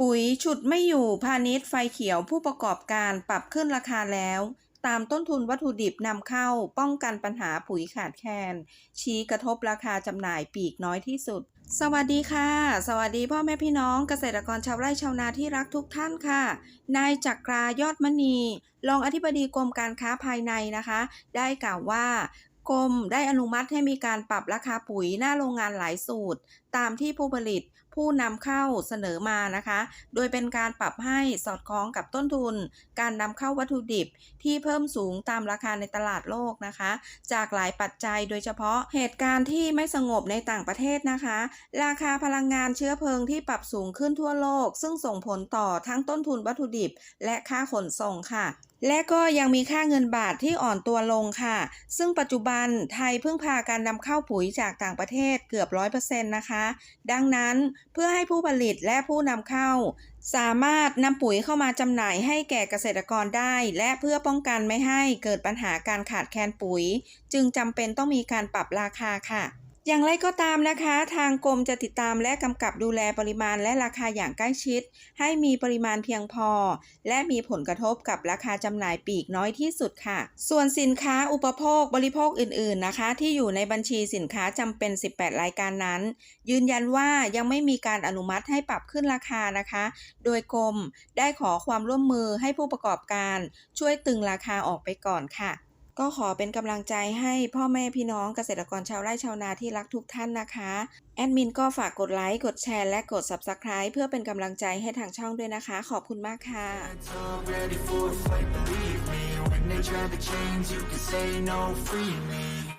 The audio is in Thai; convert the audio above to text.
ปุ๋ยฉุดไม่อยู่พาณิชย์ไฟเขียวผู้ประกอบการปรับขึ้นราคาแล้ว ตามต้นทุนวัตถุดิบนำเข้าป้องกันปัญหาปุ๋ยขาดแคลนชี้กระทบราคาจำหน่ายปีกน้อยที่สุด สวัสดีค่ะ สวัสดีพ่อแม่พี่น้องเกษตรกรชาวไร่ชาวนาที่รักทุกท่านค่ะ นายจักรายอดมณี รองอธิบดีกรมการค้าภายในนะคะ ได้กล่าวว่า กรมได้อนุมัติให้มีการปรับราคาปุ๋ยหน้าโรงงานหลายสูตร ตามที่ผู้ผลิตผู้นำเข้าเสนอมานะคะ โดยเป็นการปรับให้สอดคล้องกับต้นทุน การนำเข้าวัตถุดิบที่เพิ่มสูงตามราคาในตลาดโลกนะคะ จากหลายปัจจัยโดยเฉพาะเหตุการณ์ที่ไม่สงบในต่างประเทศนะคะ ราคาพลังงานเชื้อเพลิงที่ปรับสูงขึ้นทั่วโลก ซึ่งส่งผลต่อทั้งต้นทุนวัตถุดิบ และค่าขนส่งค่ะและก็ยังมีค่าเงินบาทที่อ่อนตัวลงค่ะ ซึ่งปัจจุบันไทยเพึ่งพาการนำเข้าปุ๋ยจากต่างประเทศเกือบร้อยเปอร์เซ็นต์นะคะ ดังนั้นเพื่อให้ผู้ผลิตและผู้นำเข้า สามารถนำปุ๋ยเข้ามาจำหน่ายให้แก่เกษตรกรได้ และเพื่อป้องกันไม่ให้เกิดปัญหาการขาดแคลนปุ๋ย จึงจำเป็นต้องมีการปรับราคาค่ะ อย่างไรก็ตามนะคะ ทางกรมจะติดตามและกำกับดูแลปริมาณและราคาอย่างใกล้ชิด ให้มีปริมาณเพียงพอ และมีผลกระทบกับราคาจำหน่ายปลีกน้อยที่สุดค่ะ ส่วนสินค้าอุปโภคบริโภคอื่น ๆนะคะ ที่อยู่ในบัญชีสินค้าจำเป็น 18 รายการนั้น ยืนยันว่ายังไม่มีการอนุมัติให้ปรับขึ้นราคานะคะ โดยกรมได้ขอความร่วมมือให้ผู้ประกอบการ ช่วยตึงราคาออกไปก่อนค่ะ ก็ขอเป็นกำลังใจให้พ่อแม่พี่น้องเกษตรกรชาวไร่ชาวนาที่รักทุกท่านนะคะ แอดมินก็ฝากกดไลค์ กดแชร์และกด Subscribe เพื่อเป็นกำลังใจให้ทางช่องด้วยนะคะ ขอบคุณมากค่ะ they try to change, you can say no, free me